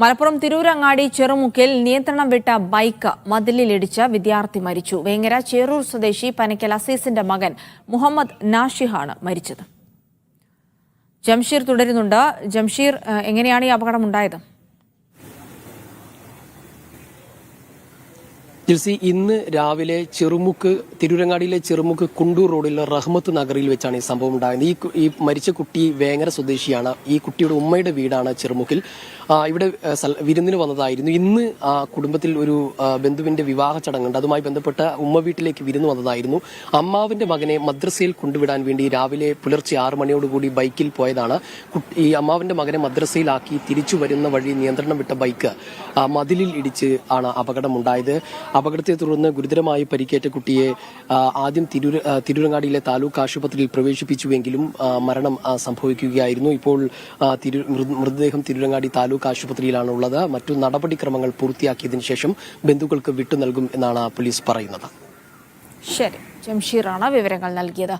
മലപ്പുറം തിരൂരങ്ങാടി ചെറുമുക്കിൽ നിയന്ത്രണം വിട്ട ബൈക്ക് മതിലിലിടിച്ച് വിദ്യാർത്ഥി മരിച്ചു. വേങ്ങര ചേറൂർ സ്വദേശി പനക്കൽ അസീസിന്റെ മകൻ മുഹമ്മദ് നാഷിഹാണ് മരിച്ചത്. ജംഷീർ തുടരുന്നുണ്ട്. ജംഷീർ എങ്ങനെയാണ് ഈ അപകടം ഉണ്ടായത് ജിൽസി ഇന്ന് രാവിലെ ചെറുമുക്ക് തിരൂരങ്ങാടിയിലെ ചെറുമുക്ക് കുണ്ടൂർ റോഡിലെ റഹ്മത്ത് നഗറിൽ വെച്ചാണ് ഈ സംഭവം ഉണ്ടായത് ഈ ഈ മരിച്ച കുട്ടി വേങ്ങര സ്വദേശിയാണ്. ഈ കുട്ടിയുടെ ഉമ്മയുടെ വീടാണ് ചെറുമുക്കിൽ. ഇവിടെ വിരുന്നിന് വന്നതായിരുന്നു. ഇന്ന് ആ കുടുംബത്തിൽ ഒരു ബന്ധുവിന്റെ വിവാഹ ചടങ്ങുണ്ട്. അതുമായി ബന്ധപ്പെട്ട ഉമ്മ വീട്ടിലേക്ക് വിരുന്ന് വന്നതായിരുന്നു. അമ്മാവിന്റെ മകനെ മദ്രസയിൽ കൊണ്ടുവിടാൻ വേണ്ടി രാവിലെ പുലർച്ചെ ആറ് മണിയോടുകൂടി ബൈക്കിൽ പോയതാണ്. ഈ അമ്മാവിന്റെ മകനെ മദ്രസയിലാക്കി തിരിച്ചു വരുന്ന വഴി നിയന്ത്രണം വിട്ട ബൈക്ക് മതിലിൽ ഇടിച്ച് ആണ് അപകടമുണ്ടായത്. അപകടത്തെ തുടർന്ന് ഗുരുതരമായി പരിക്കേറ്റ കുട്ടിയെ ആദ്യം തിരൂര ആ, തിരൂരങ്ങാടിയിലെ താലൂക്ക് ആശുപത്രിയിൽ പ്രവേശിപ്പിച്ചുവെങ്കിലും മരണം സംഭവിക്കുകയായിരുന്നു. ഇപ്പോൾ മൃതദേഹം തിരൂരങ്ങാടി താലൂക്ക് ആശുപത്രിയിലാണ് ഉള്ളത് മറ്റു നടപടിക്രമങ്ങൾ പൂർത്തിയാക്കിയതിനു ശേഷം ബന്ധുക്കൾക്ക് വിട്ടു നൽകും എന്നാണ് പോലീസ് പറയുന്നത്. ശരി. ജംഷീറാണ് വിവരങ്ങൾ നൽകിയത്.